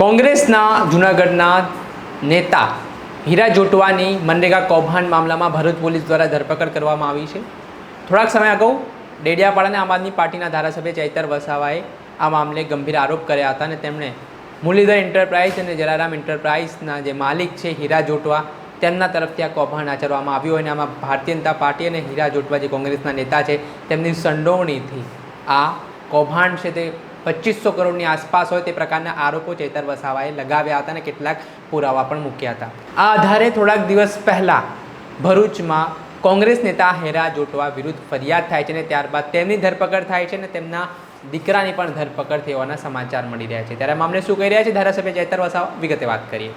કોંગ્રેસના જૂનાગઢના નેતા હીરા જોટવાની મનરેગા કૌભાંડ મામલામાં ભરૂચ પોલીસ દ્વારા ધરપકડ કરવામાં આવી છે. થોડાક સમય અગાઉ ડેડિયાપાડાના આમ આદમી પાર્ટીના ધારાસભ્ય ચૈતર વસાવાએ આ મામલે ગંભીર આરોપ કર્યા હતા અને તેમણે મુરલીધર એન્ટરપ્રાઇઝ અને જલારામ એન્ટરપ્રાઇઝના જે માલિક છે હીરા જોટવા તેમના તરફથી આ કૌભાંડ આચરવામાં આવ્યું અને આમાં ભારતીય જનતા પાર્ટી અને હીરા જોટવા જે કોંગ્રેસના નેતા છે તેમની સંડોવણીથી આ કૌભાંડ છે તે પચીસો કરોડની આસપાસ હોય તે પ્રકારના આરોપો ચેતર વસાવાએ લગાવ્યા હતા અને કેટલાક પુરાવા પણ મૂક્યા હતા. આ આધારે થોડાક દિવસ પહેલાં ભરૂચમાં કોંગ્રેસ નેતા હેરા જોટવા વિરુદ્ધ ફરિયાદ થાય છે અને ત્યારબાદ તેમની ધરપકડ થાય છે અને તેમના દીકરાની પણ ધરપકડ થવાના સમાચાર મળી રહ્યા છે. ત્યારે મામલે શું કહી રહ્યા છે ધારાસભ્ય ચેતર વસાવા? વિગતે વાત કરીએ.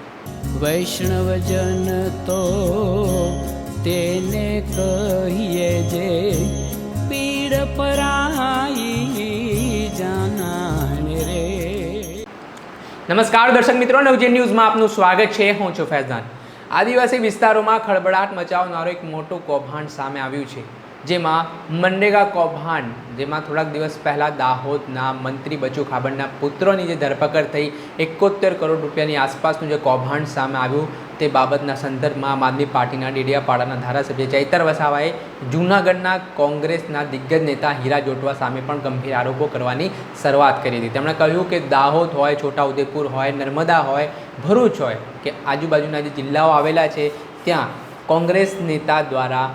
વૈષ્ણવજન તો તેને કહીએ જે પીડ પરાઈ જાનાને રે નમસ્કાર દર્શક મિત્રો નવજે ન્યૂઝમાં આપનું સ્વાગત છે. હું છું ફૈઝાન. આદિવાસી વિસ્તારોમાં ખળબળાટ મચાવનારો એક મોટું કૌભાંડ સામે આવ્યું છે. જેમાં મનરેગા કૌભાંડ, જેમાં થોડાક દિવસ પહેલાં દાહોદના મંત્રી બચુ ખાબડના પુત્રોની જે ધરપકડ થઈ એકોતેર કરોડ રૂપિયાની આસપાસનું જે કૌભાંડ સામે આવ્યું તે બાબતના સંદર્ભમાં આમ આદમી પાર્ટીના ડેડિયાપાડાના ધારાસભ્ય ચૈતર વસાવાએ જૂનાગઢના કોંગ્રેસના દિગ્ગજ નેતા હીરા જોટવા સામે પણ ગંભીર આરોપો કરવાની શરૂઆત કરી હતી. તેમણે કહ્યું કે દાહોદ હોય, છોટાઉદેપુર હોય, નર્મદા હોય, ભરૂચ હોય કે આજુબાજુના જે જિલ્લાઓ આવેલા છે, ત્યાં કોંગ્રેસ નેતા દ્વારા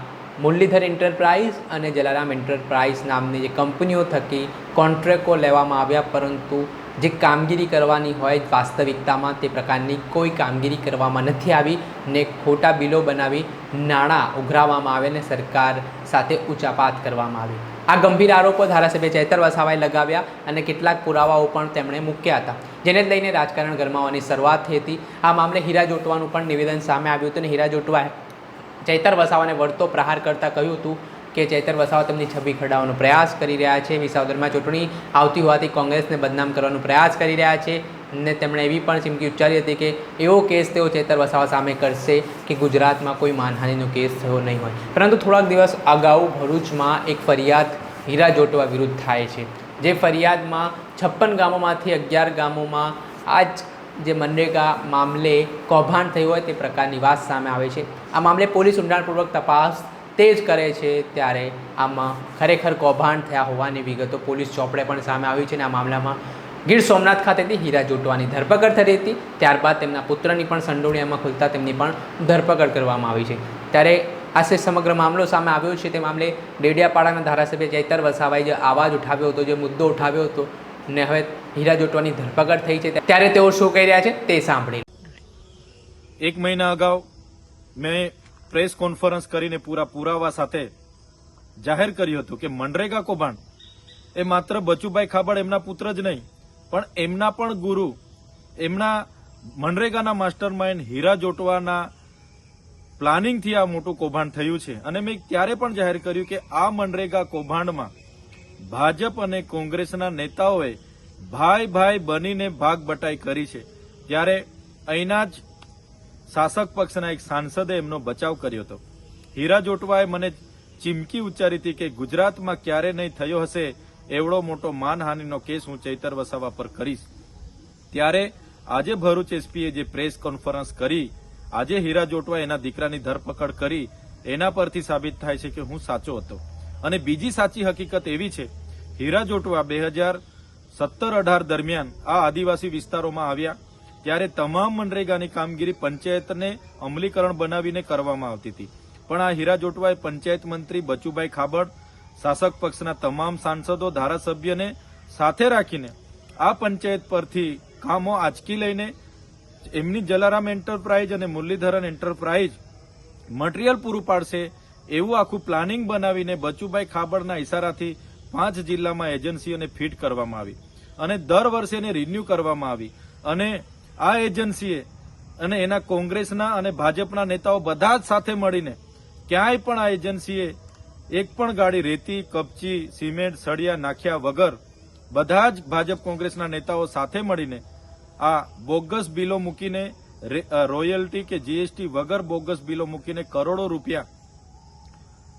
મુરલીધર એન્ટરપ્રાઇઝ અને જલારામ એન્ટરપ્રાઇઝ નામની જે કંપનીઓ થકી કોન્ટ્રાક્ટો લેવામાં આવ્યા, પરંતુ જે કામગીરી કરવાની હોય વાસ્તવિકતામાં તે પ્રકારની કોઈ કામગીરી કરવામાં નથી આવી ને ખોટા બિલો બનાવી નાણાં ઉઘરાવવામાં આવે ને સરકાર સાથે ઊંચાપાત કરવામાં આવી. આ ગંભીર આરોપો ધારાસભ્ય ચેતર વસાવાએ લગાવ્યા અને કેટલાક પુરાવાઓ પણ તેમણે મૂક્યા હતા, જેને લઈને રાજકારણ ગરમાવાની શરૂઆત થઈ હતી. આ મામલે હીરા જોટવાનું પણ નિવેદન સામે આવ્યું હતું અને હીરા જોટવાએ ચૈતર વસાવાને વળતો પ્રહાર કરતાં કહ્યું હતું કે ચૈતર વસાવા તેમની છબી ખડાવવાનો પ્રયાસ કરી રહ્યા છે. વિસાવદરમાં ચૂંટણી આવતી હોવાથી કોંગ્રેસને બદનામ કરવાનો પ્રયાસ કરી રહ્યા છે. ને તેમણે એવી પણ ચીમકી ઉચ્ચારી હતી કે એવો કેસ તેઓ ચેતર વસાવા સામે કરશે કે ગુજરાતમાં કોઈ માનહાનિનો કેસ થયો નહીં હોય. પરંતુ થોડાક દિવસ અગાઉ ભરૂચમાં એક ફરિયાદ હીરા જોટવા વિરુદ્ધ થાય છે. જે ફરિયાદમાં છપ્પન ગામોમાંથી અગિયાર ગામોમાં આ જ જે મનરેગા મામલે કૌભાંડ થયું હોય તે પ્રકારની વાત સામે આવે છે. આ મામલે પોલીસ ઊંડાણપૂર્વક તપાસ તે જ કરે છે ત્યારે આમાં ખરેખર કૌભાંડ થયા હોવાની વિગતો પોલીસ ચોપડે પણ સામે આવી છે અને આ મામલામાં ગીર સોમનાથ ખાતેથી હીરા જોટવાની ધરપકડ થઈ હતી. ત્યારબાદ તેમના પુત્રની પણ સંડોવણીમાં ખુલતા તેમની પણ ધરપકડ કરવામાં આવી છે. ત્યારે આ જે સમગ્ર મામલો સામે આવ્યો છે. તે મામલે ડેડિયાપાડાના ધારાસભ્ય ચૈતર વસાવાએ જે આવાજ ઉઠાવ્યો હતો, જે મુદ્દો ઉઠાવ્યો હતો, ને હવે હીરા જોટવાની ધરપકડ થઈ છે. ત્યારે તેઓ શું કહી રહ્યા છે તે સાંભળી એક મહિના અગાઉ મેં પ્રેસ કોન્ફરન્સ કરીને પૂરા પુરાવા સાથે જાહેર કર્યું હતું કે મનરેગા કૌભાંડ એ માત્ર બચુભાઈ ખાબડ એમના પુત્ર જ નહીં, પણ એમના પણ ગુરુ, એમના મનરેગાના માસ્ટર માઇન્ડ હીરા જોટવાના પ્લાનિંગથી આ મોટું કૌભાંડ થયું છે. અને મેં ત્યારે પણ જાહેર કર્યું કે આ મનરેગા કૌભાંડમાં ભાજપ અને કોંગ્રેસના નેતાઓએ ભાઈ ભાઈ બનીને ભાગ બટાઈ કરી છે. ત્યારે અહીંના જ શાસક પક્ષના એક સાંસદે એમનો બચાવ કર્યો હતો. હીરા જોટવાએ મને ચીમકી ઉચ્ચારી હતી કે, ગુજરાતમાં ક્યારે નહીં થયો હશે એવડો મોટો માનહાનિનો કેસ હું ચૈતર વસાવા પર કરીશ. ત્યારે આજે ભરૂચ એસપીએ જે પ્રેસ કોન્ફરન્સ કરી, આજે હીરા જોટવા એના દીકરાની ધરપકડ કરી, એના પરથી સાબિત થાય છે કે હું સાચો હતો. અને બીજી સાચી હકીકત એવી છે, હીરા જોટવા બે હજાર સત્તર અઢાર દરમિયાન આ આદિવાસી વિસ્તારોમાં આવ્યા ત્યારે તમામ મનરેગાની કામગીરી પંચાયતને અમલીકરણ બનાવીને કરવામાં આવતી હતી. પણ આ હીરા જોટવાએ પંચાયત મંત્રી બચુભાઈ ખાબડ, શાસક પક્ષના તમામ સાંસદો, ધારાસભ્યને સાથે રાખીને આ પંચાયત પરથી કામો આંચકી લઈને એમની જલારામ એન્ટરપ્રાઇઝ અને મુરલીધરન એન્ટરપ્રાઇઝ મટીરિયલ પૂરું પાડશે એવું આખું પ્લાનિંગ બનાવીને બચુભાઈ ખાબડના ઇશારાથી પાંચ જિલ્લામાં એજન્સીઓને ફિટ કરવામાં આવી. અને દર વર્ષે એને રિન્યુ કરવામાં આવી. અને આ એજન્સીએ અને એના કોંગ્રેસના અને ભાજપના નેતાઓ બધા જ સાથે મળીને ક્યાંય પણ આ એજન્સીએ એક પણ ગાડી રેતી, કપચી, સિમેન્ટ, સળિયા નાખ્યા વગર બધા જ ભાજપ કોંગ્રેસના નેતાઓ સાથે મળીને આ બોગસ બિલો મૂકીને રોયલ્ટી કે જીએસટી વગર બોગસ બિલો મૂકીને કરોડો રૂપિયા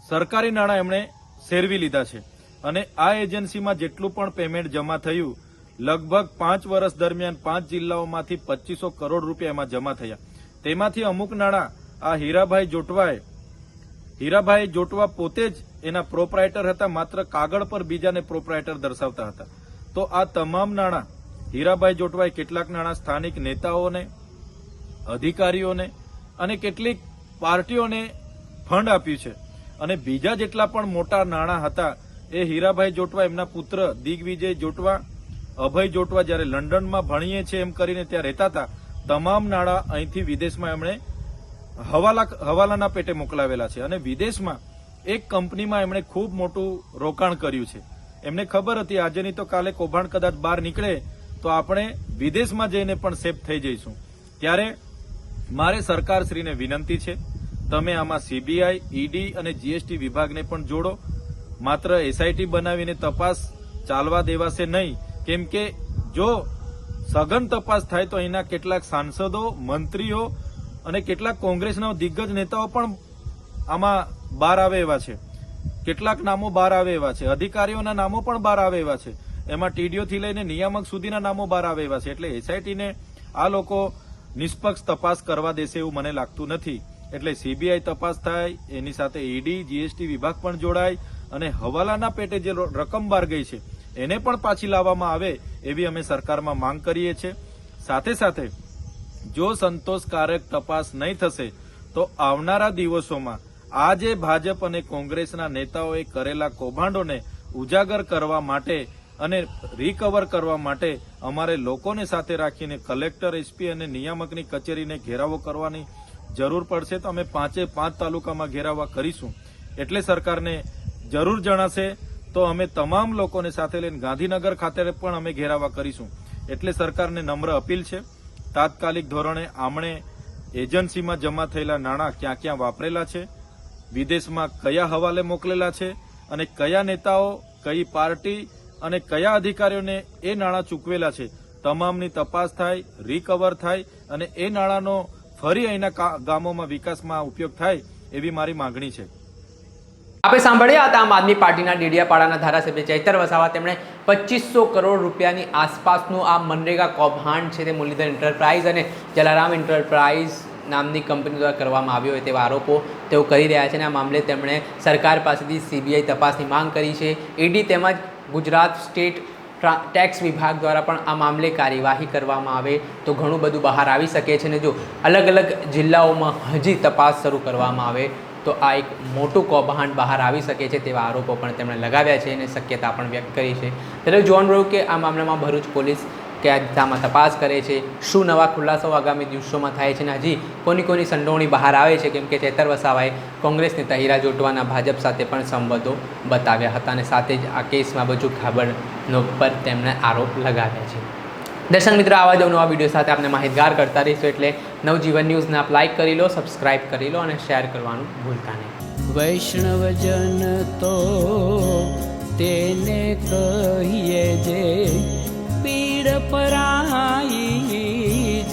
સરકારી નાણાં એમણે શેરવી લીધા છે. અને આ એજન્સીમાં જેટલું પણ પેમેન્ટ જમા થયું લગભગ પાંચ વર્ષ દરમિયાન પાંચ જિલ્લાઓમાંથી પચીસો કરોડ રૂપિયા એમાં જમા થયા. તેમાંથી અમુક નાણાં આ હીરાભાઈ જોટવાએ હીરાભાઈ જોટવા પોતે જ એના પ્રોપરાઇટર હતા, માત્ર કાગળ પર બીજાને પ્રોપરાઇટર દર્શાવતા હતા. તો આ તમામ નાણાં હીરાભાઈ જોટવાએ કેટલાક નાણાં સ્થાનિક નેતાઓને, અધિકારીઓને અને કેટલીક પાર્ટીઓને ફંડ આપ્યું છે. અને બીજા જેટલા પણ મોટા નાણાં હતા એ હીરાભાઈ જોટવા, એમના પુત્ર દિગ્વિજય જોટવા અભય જોટવા જ્યારે લંડનમાં ભણીએ છીએ એમ કરીને ત્યાં રહેતા હતા, તમામ નાણાં અહીંથી વિદેશમાં એમણે હવાલા હવાલાના પેટે મોકલાવેલા છે અને વિદેશમાં એક કંપનીમાં એમણે ખૂબ મોટું રોકાણ કર્યું છે. એમને ખબર હતી આજે નહીં તો કાલે કૌભાંડ કદાચ બહાર નીકળે, તો આપણે વિદેશમાં જઈને પણ સેફ થઈ જઈશું. ત્યારે મારે સરકારશ્રીને વિનંતી છે, તમે આમાં સીબીઆઈ, ઈડી અને જીએસટી વિભાગને પણ જોડો. માત્ર એસઆઈટી બનાવીને તપાસ ચાલવા દેવાશે નહીં કેમ કે જો સઘન તપાસ થાય તો અહીંના કેટલાક સાંસદો, મંત્રીઓ અને કેટલાક કોંગ્રેસના દિગ્ગજ નેતાઓ પણ આમાં બહાર આવે એવા છે. કેટલાક નામો બહાર આવે એવા છે. અધિકારીઓના નામો પણ બહાર આવે એવા છે. એમાં ટીડીઓથી લઈને નિયામક સુધીના નામો બહાર આવે એવા છે. એટલે એસઆઈટીને આ લોકો નિષ્પક્ષ તપાસ કરવા દેશે એવું મને લાગતું નથી. એટલે સીબીઆઈ તપાસ થાય, એની સાથે ઈડી, જીએસટી વિભાગ પણ જોડાય અને હવાલાના પેટે જે રકમ બહાર ગઈ છે એને પણ પાછી લાવવામાં આવે એવી અમે સરકારમાં માંગ કરીએ છીએ. સાથે સાથે, જો સંતોષકારક તપાસ નહીં થશે, તો આવનારા દિવસોમાં આ જે ભાજપ અને કોંગ્રેસના નેતાઓએ કરેલા કૌભાંડોને ઉજાગર કરવા માટે અને રિકવર કરવા માટે અમારે લોકોને સાથે રાખીને કલેક્ટર એસપી અને નિયામકની કચેરીને ઘેરાવો કરવાની જરૂર પડશે. તો અમે પાંચે પાંચ તાલુકામાં ઘેરાવા કરીશું. એટલે સરકારને જરૂર જણાશે. તો અમે તમામ લોકોને સાથે લઈને ગાંધીનગર ખાતે પણ અમે ઘેરાવા કરીશું. એટલે સરકારને નમ્ર અપીલ છે. તાત્કાલિક ધોરણે આમણે એજન્સીમાં જમા થયેલા નાણાં ક્યાં ક્યાં વાપરેલા છે, વિદેશમાં કયા હવાલે મોકલેલા છે અને કયા નેતાઓ, કઈ પાર્ટી અને કયા અધિકારીઓને એ નાણાં ચૂકવેલા છે. તમામની તપાસ થાય રિકવર થાય અને એ નાણાંનો ફરી અહીંના ગામોમાં વિકાસમાં ઉપયોગ થાય એવી મારી માંગણી છે. આપણે સાંભળ્યા હતા આમ આદમી પાર્ટીના ડેડિયાપાડાના ધારાસભ્ય ચૈતર વસાવા. તેમણે પચીસો કરોડ રૂપિયાની આસપાસનું આ મનરેગા કૌભાંડ છે તે મુરલીધર એન્ટરપ્રાઇઝ અને જલારામ એન્ટરપ્રાઇઝ નામની કંપની દ્વારા કરવામાં આવ્યો હોય તેવા આરોપો તેઓ કરી રહ્યા છે અને આ મામલે તેમણે સરકાર પાસેથી સીબીઆઈ તપાસની માંગ કરી છે. ઈડી તેમજ ગુજરાત સ્ટેટ ટેક્સ વિભાગ દ્વારા પણ આ મામલે કાર્યવાહી કરવામાં આવે તો ઘણું બધું બહાર આવી શકે છે ને જો અલગ અલગ જિલ્લાઓમાં હજી તપાસ શરૂ કરવામાં આવે તો આ એક મોટું કૌભાંડ બહાર આવી શકે છે તેવા આરોપો પણ તેમણે લગાવ્યા છે અને શક્યતા પણ વ્યક્ત કરી છે. ત્યારે જોવાનું રહ્યું કે આ મામલામાં ભરૂચ પોલીસ કયા દિશામાં તપાસ કરે છે, શું નવા ખુલાસાઓ આગામી દિવસોમાં થાય છે અને હજી કોની કોની સંડોવણી બહાર આવે છે કેમ કે ચેતર વસાવાએ કોંગ્રેસ નેતા જોટવાના ભાજપ સાથે પણ સંબંધો બતાવ્યા હતા અને સાથે જ આ કેસમાં બધું ખાબડનો પર તેમણે આરોપ લગાવ્યા છે. દર્શક મિત્રો, આવા જ નવા વીડિયો સાથે આપણે માહિતગાર કરતા રહીશું. એટલે નવજીવન ન્યૂઝને આપ લાઈક કરી લો સબસ્ક્રાઇબ કરી લો અને શેર કરવાનું ભૂલતા નહીં. વૈષ્ણવજન તો તેને કહીએ જે પીડ પરાઈ